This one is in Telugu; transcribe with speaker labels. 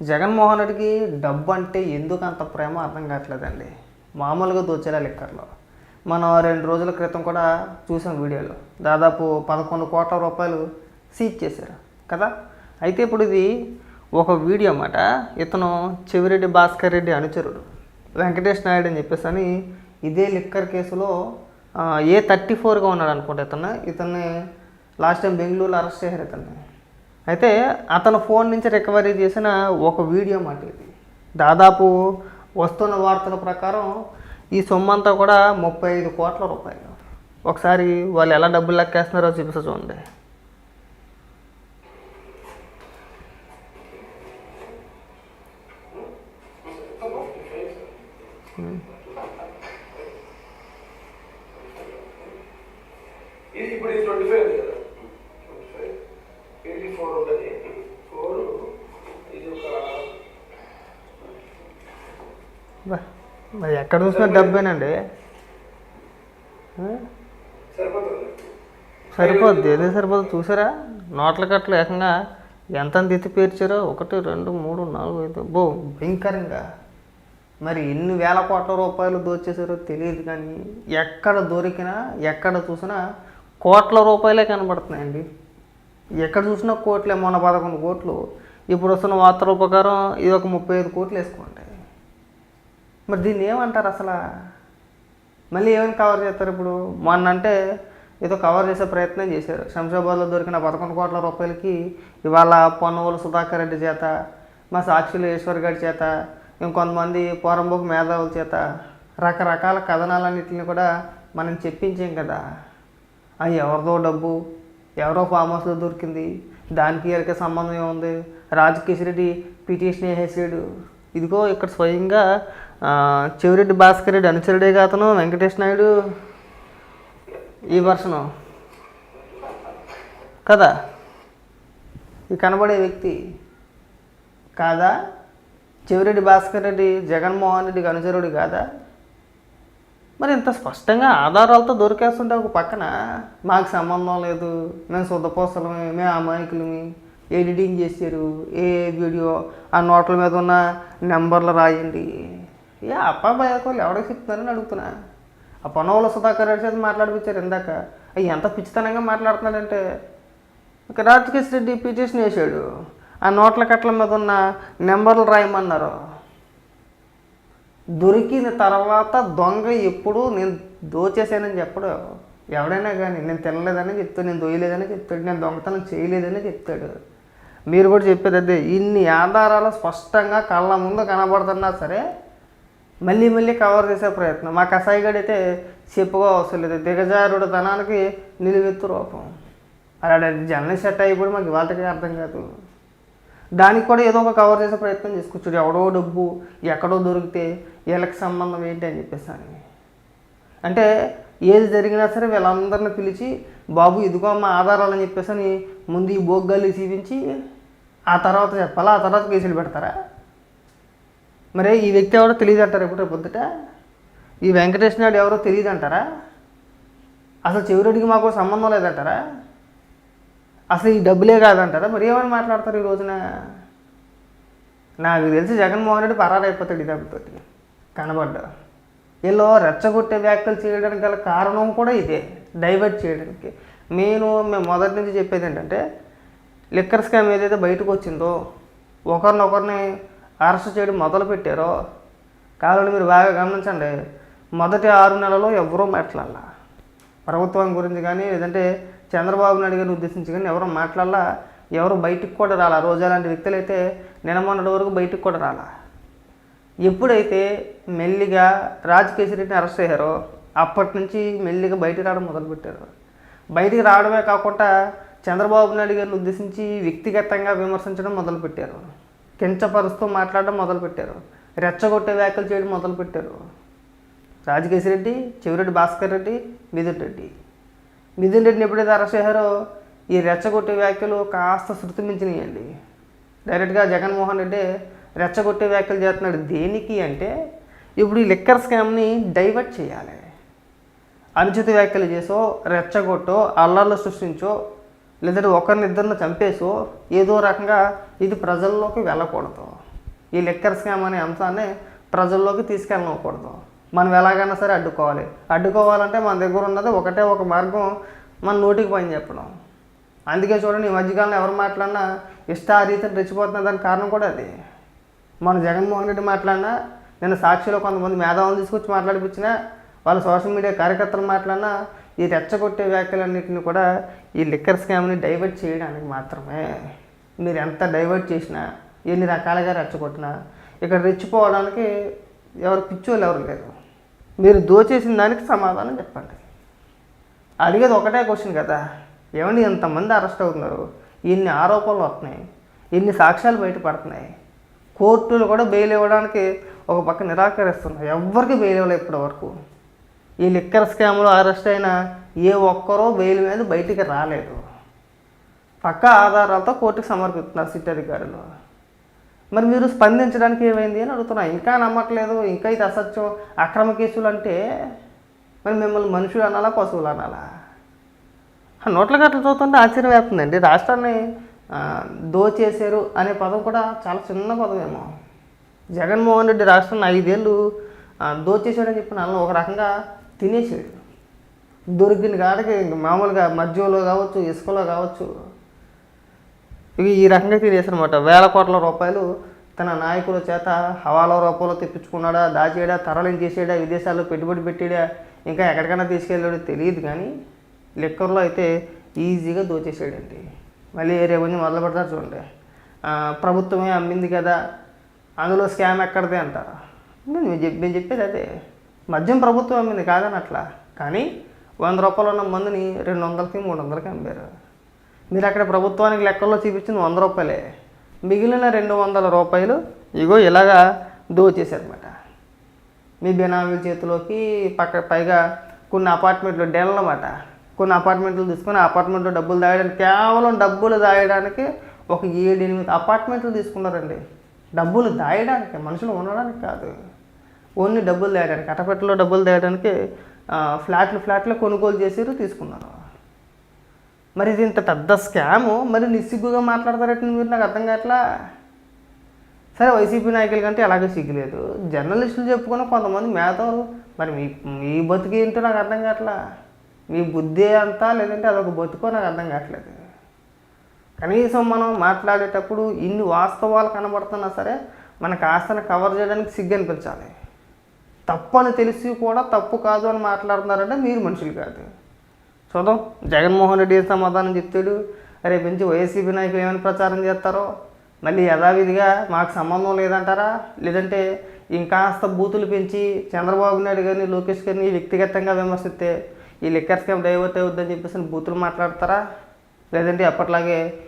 Speaker 1: జగన్మోహన్ రెడ్డికి డబ్బు అంటే ఎందుకు అంత ప్రేమ అర్థం కావట్లేదండి. మామూలుగా దోచేలా లెక్కర్లో. మనం రెండు రోజుల క్రితం కూడా చూసాం వీడియోలో. దాదాపు పదకొండు కోట్ల రూపాయలు సీజ్ చేశారు కదా? అయితే ఇప్పుడు ఇది ఒక వీడియో అన్నమాట. ఇతను చెవిరెడ్డి భాస్కర్ రెడ్డి అనుచరుడు. వెంకటేష్ నాయుడు అని చెప్పేసి అని ఇదే లిక్కర్ కేసులో ఏ థర్టీ ఫోర్గా ఉన్నాడు అనుకుంటా ఇతను. ఇతన్ని లాస్ట్ టైం బెంగళూరులో అరెస్ట్ చేశారు ఇతన్ని. అయితే అతను ఫోన్ నుంచి రికవరీ చేసిన ఒక వీడియో మాట ఇది. దాదాపు వస్తున్న వార్తల ప్రకారం ఈ సొమ్ము అంతా కూడా ముప్పై ఐదు కోట్ల రూపాయలు. ఒకసారి వాళ్ళు ఎలా డబ్బులు లెక్కేస్తున్నారో చూపిస్తా చూడండి.
Speaker 2: ఇది ఇప్పుడు ఇది ట్వంటీ ఫైవ్ ఉంది కదా ట్వంటీ ఫైవ్ ఎయిటీ ఫోర్ ఉంటుంది ఫోర్ ఇది ఒక
Speaker 1: బా, మరి ఎక్కడ చూసినా డబ్బేనండి. సరిపోద్ది ఏదో సరిపోద్ది చూసారా? నోట్ల కట్టలు ఏకంగా ఎంత ఎత్తి పేర్చారో? ఒకటి రెండు మూడు నాలుగు ఐదు బో భయంకరంగా. మరి ఎన్ని వేల కోట్ల రూపాయలు దోచేసారో తెలియదు కానీ ఎక్కడ దొరికినా ఎక్కడ చూసినా కోట్ల రూపాయలే కనబడుతున్నాయండి. ఎక్కడ చూసినా కోట్లే మొన్న పదకొండు కోట్లు. ఇప్పుడు వస్తున్న వార్తల ప్రకారం ఇది ఒక ముప్పై ఐదు కోట్లు వేసుకుంటాయి మరి దీన్ని ఏమంటారు అసలు? మళ్ళీ ఏమైనా కవర్ చేస్తారు ఇప్పుడు? మొన్న అంటే ఏదో కవర్ చేసే ప్రయత్నం చేశారు. శంషాబాద్లో దొరికిన పదకొండు కోట్ల రూపాయలకి ఇవాళ పొన్నవోలు సుధాకర్ రెడ్డి చేత మా సాక్షులు ఈశ్వర్ గారి చేత ఇంకొంతమంది పోరంబోకు మేధావుల చేత రకరకాల కథనాలన్నింటిని కూడా మనం చెప్పించాం కదా. అది ఎవరిదో డబ్బు ఎవరో ఫామ్ హౌస్లో దొరికింది దానికి వీళ్ళకి సంబంధం ఏముంది? రాజకేశ్ రెడ్డి పిటిషన్ వేసేసాడు ఇదిగో ఇక్కడ స్వయంగా చెవిరెడ్డి భాస్కర్ రెడ్డి అనుచరుడే అతను వెంకటేష్ నాయుడు ఈ వర్షను? కదా? ఈ కనబడే వ్యక్తి కాదా? చెవిరెడ్డి భాస్కర్ రెడ్డి జగన్మోహన్ రెడ్డికి అనుచరుడు కాదా? మరి ఇంత స్పష్టంగా ఆధారాలతో దొరికేస్తుంటే ఒక పక్కన మాకు సంబంధం లేదు మేము శుద్ధపోసలమే మేము అమాయకులమి ఎడిటింగ్ చేశారు ఏ వీడియో ఆ నోట్ల మీద ఉన్న నెంబర్లు రాయండి. ఏ అప్ప భయాకోలు ఎవరికి చెప్తున్నారని అడుగుతున్నా. ఆ పొన్నవల సుధాకర్ రెడ్డి చేత మాట్లాడిపించారు ఇందాక. అవి ఎంత పిచ్చితనంగా మాట్లాడుతున్నాడంటే. ఇక రాజకేశ్ రెడ్డి పిటిషన్ వేసాడు. ఆ నోట్ల కట్ల మీద ఉన్న నెంబర్లు రాయమన్నారు. దొరికిన తర్వాత దొంగ ఎప్పుడు నేను దోచేసానని చెప్పడు. ఎవడైనా కానీ నేను తినలేదని చెప్తాడు నేను దొయ్యలేదని చెప్తాడు. నేను దొంగతనం చేయలేదని చెప్తాడు. మీరు కూడా చెప్పేది అదే. ఇన్ని ఆధారాలు స్పష్టంగా కళ్ళ ముందు కనబడుతున్నా సరే మళ్ళీ మళ్ళీ కవర్ చేసే ప్రయత్నం. మా కసాయిగడి అయితే చెప్పుకో అవసరం లేదు. దిగజారుడు ధనానికి నిలువెత్తు రూపం. అలాంటి జనరల్ సెట్ అయిపోయి మాకు ఇవాళకి అర్థం కాదు. దానికి కూడా ఏదో ఒక కవర్ చేసే ప్రయత్నం చేసుకొచ్చాడు ఎవడో డబ్బు ఎక్కడో దొరికితే వీళ్ళకి సంబంధం ఏంటి అని చెప్పేసి అని. అంటే ఏది జరిగినా సరే వీళ్ళందరిని పిలిచి బాబు ఇదిగో అమ్మ ఆధారాలని చెప్పేసి అని ముందు ఈ బోగ్గాలు చూపించి ఆ తర్వాత చెప్పాలా? ఆ తర్వాత కేసులు పెడతారా? మరి ఈ వ్యక్తి ఎవరో తెలియదు అంటారా ఇప్పుడు పొద్దుట? ఈ వెంకటేష్ నాయుడు ఎవరో తెలియదు అంటారా అసలు చెవిరెడ్డికి మాకు సంబంధం లేదంటారా? అసలు ఈ డబ్బులే కాదంటారా? మరి ఏమని మాట్లాడతారు ఈ రోజున? నాకు తెలిసి జగన్మోహన్ రెడ్డి పరారైపోతాడు ఈ దెబ్బతోటి కనబడ్డా. వీళ్ళు రెచ్చగొట్టే వ్యాఖ్యలు చేయడానికి గల కారణం కూడా ఇదే డైవర్ట్ చేయడానికి. నేను మేము మొదటి నుంచి చెప్పేది ఏంటంటే లిక్కర్ స్కామ్ ఏదైతే బయటకు వచ్చిందో ఒకరినొకరిని అరెస్ట్ చేయడం మొదలుపెట్టారో కావాలని మీరు బాగా గమనించండి. మొదటి ఆరు నెలలో ఎవరూ మాట్లాడాల. ప్రభుత్వం గురించి కానీ లేదంటే చంద్రబాబు నాయుడు గారిని ఉద్దేశించి కానీ ఎవరు మాట్లాడాల. ఎవరు బయటికి కూడా రాలా. రోజా లాంటి వ్యక్తులు అయితే నిన్న మొన్నటి వరకు బయటికి కూడా రాలా. ఎప్పుడైతే మెల్లిగా రాజకేశ్ రెడ్డిని అరెస్ట్ అయ్యారో అప్పటి నుంచి మెల్లిగా బయటికి రావడం మొదలుపెట్టారు. బయటికి రావడమే కాకుండా చంద్రబాబు నాయుడు గారిని ఉద్దేశించి వ్యక్తిగతంగా విమర్శించడం మొదలుపెట్టారు. కించపరుస్తూ మాట్లాడడం మొదలుపెట్టారు. రెచ్చగొట్టే వ్యాఖ్యలు చేయడం మొదలుపెట్టారు. రాజకేశిరెడ్డి చెవిరెడ్డి భాస్కర్ రెడ్డి మిథున్ రెడ్డి. మిథున్ రెడ్డిని ఎప్పుడైతే అరెస్ట్ చేశారో ఈ రెచ్చగొట్టే వ్యాఖ్యలు కాస్త శృతి మించినాయండి డైరెక్ట్గా జగన్మోహన్ రెడ్డి రెచ్చగొట్టే వ్యాఖ్యలు చేస్తున్నాడు. దేనికి అంటే ఇప్పుడు ఈ లిక్కర్ స్కామ్ని డైవర్ట్ చేయాలి. అనుచిత వ్యాఖ్యలు చేసో రెచ్చగొట్టో అల్లర్లు సృష్టించో లేదంటే ఒకరిని ఇద్దరిని చంపేసో ఏదో రకంగా ఇది ప్రజల్లోకి వెళ్ళకూడదు. ఈ లిక్కర్ స్కామ్ అనే అంశాన్ని ప్రజల్లోకి తీసుకెళ్ళకూడదు మనం ఎలాగైనా సరే అడ్డుకోవాలి. అడ్డుకోవాలంటే మన దగ్గర ఉన్నది ఒకటే ఒక మార్గం మన నోటికి పని చెప్పడం. అందుకే చూడండి ఈ మధ్యకాలంలో ఎవరు మాట్లాడినా ఇష్టారీతిని రెచ్చిపోతున్న దానికి కారణం కూడా అది. మన జగన్మోహన్ రెడ్డి మాట్లాడినా నేను సాక్షిలో కొంతమంది మేధావులు తీసుకొచ్చి మాట్లాడిపించినా వాళ్ళ సోషల్ మీడియా కార్యకర్తలు మాట్లాడినా ఈ రెచ్చగొట్టే వ్యాఖ్యలన్నింటిని కూడా ఈ లిక్కర్ స్కామ్ని డైవర్ట్ చేయడానికి మాత్రమే. మీరు ఎంత డైవర్ట్ చేసినా ఎన్ని రకాలుగా రెచ్చగొట్టినా ఇక్కడ రెచ్చిపోవడానికి ఎవరు పిచ్చోళ్ళు ఎవరు లేరు. మీరు దోచేసిన దానికి సమాధానం చెప్పండి. అడిగేది ఒకటే క్వశ్చన్ కదా ఏమండి ఇంతమంది అరెస్ట్ అవుతున్నారు? ఇన్ని ఆరోపణలు వస్తున్నాయి ఇన్ని సాక్ష్యాలు బయటపడుతున్నాయి. కోర్టులు కూడా బెయిల్ ఇవ్వడానికి ఒక పక్క నిరాకరిస్తున్నాయి ఎవరికి బెయిల్ ఇవ్వలేదు ఇప్పటి వరకు ఈ లిక్కర్ స్కామ్లో అరెస్ట్ అయిన ఏ ఒక్కరో బెయిల్ మీద బయటికి రాలేదు. పక్క ఆధారాలతో కోర్టుకు సమర్పిస్తున్నారు సిట్ అధికారులు. మరి మీరు స్పందించడానికి ఏమైంది అని అడుగుతున్నా. ఇంకా నమ్మట్లేదు ఇంకా ఇది అసత్యం అక్రమ కేసులు అంటే మరి మిమ్మల్ని మనుషులు అనాలా పశువులు అనాలా? నోట్ల గట్ల చూస్తుంటే ఆశ్చర్యం వేస్తుందండి. రాష్ట్రాన్ని దోచేశారు అనే పదం కూడా చాలా చిన్న పదమేమో. జగన్మోహన్ రెడ్డి రాష్ట్రాన్ని ఐదేళ్ళు దోచేశాడని చెప్పిన వాళ్ళని ఒక రకంగా తినేసాడు దొరికిన కాడకి ఇంక మామూలుగా మద్యంలో కావచ్చు ఇసుకలో కావచ్చు. ఇక ఈ రకంగా తినేసారనమాట వేల కోట్ల రూపాయలు తన నాయకుల చేత హవాలా రూపంలో తెప్పించుకున్నాడా దాచేయడా తరలించేసాడా విదేశాల్లో పెట్టుబడి పెట్టాడా ఇంకా ఎక్కడికైనా తీసుకెళ్ళాడో తెలియదు కానీ లిక్కర్లో అయితే ఈజీగా దోచేసాడండి. మళ్ళీ రేపు నుంచి మొదలు పెడతారు చూడండి ప్రభుత్వమే అమ్మింది కదా అందులో స్కామ్ ఎక్కడిదే అంటారు. నేను చెప్పేది అదే. మద్యం ప్రభుత్వం అమ్మింది కాదని అట్లా కానీ వంద రూపాయలు ఉన్న మందుని రెండు వందలకి మూడు వందలకి అమ్మారు. మీరు అక్కడ ప్రభుత్వానికి లెక్కల్లో చూపించింది వంద రూపాయలే. మిగిలిన రెండు వందల రూపాయలు ఇగో ఇలాగా దోచేశారన్నమాట. మీ బినామీల చేతిలోకి పక్క పైగా కొన్ని అపార్ట్మెంట్లు డెన్లమాట కొన్ని అపార్ట్మెంట్లు తీసుకుని అపార్ట్మెంట్లో డబ్బులు దాయడానికి కేవలం డబ్బులు దాయడానికి ఒక ఏడు ఎనిమిది అపార్ట్మెంట్లు తీసుకున్నారండి. డబ్బులు దాయడానికి మనుషులు ఉండడానికి కాదు. ఓన్లీ డబ్బులు తేయడానికి కట్టపెట్టలో డబ్బులు తేయడానికి ఫ్లాట్లు ఫ్లాట్లు కొనుగోలు చేసారు తీసుకున్నారు మరి ఇది ఇంత పెద్ద స్కాము? మరి నిస్సిగ్గుగా మాట్లాడతారట మీరు? నాకు అర్థం కావట్లా? సరే వైసీపీ నాయకుల కంటే అలాగే సిగ్గులేదు. జర్నలిస్టులు చెప్పుకున్న కొంతమంది మేధావులు మరి మీ మీ బతుకు ఏంటో నాకు అర్థం కావట్లా? మీ బుద్ధి అంతా లేదంటే అదొక బతుకో నాకు అర్థం కావట్లేదు. కనీసం మనం మాట్లాడేటప్పుడు ఇన్ని వాస్తవాలు కనబడుతున్నా సరే మన కాస్తను కవర్ చేయడానికి సిగ్గు అనిపించాలి. తప్పు అని తెలిసి కూడా తప్పు కాదు అని మాట్లాడుతున్నారంటే మీరు మనుషులు కాదు. చూద్దాం. జగన్మోహన్ రెడ్డి సమాధానం చెప్తాడు? రేపు నుంచి వైసీపీ నాయకులు ఏమైనా ప్రచారం చేస్తారో? మళ్ళీ యథావిధిగా మాకు సంబంధం లేదంటారా? లేదంటే ఇంకాస్త బూతులు పెంచి చంద్రబాబు నాయుడు గారిని లోకేష్ గారిని వ్యక్తిగతంగా విమర్శిస్తే ఈ లిక్కర్ స్కామ్ డైవర్ట్ అవుద్దని చెప్పేసి బూతులు మాట్లాడతారా? లేదంటే అప్పట్లాగే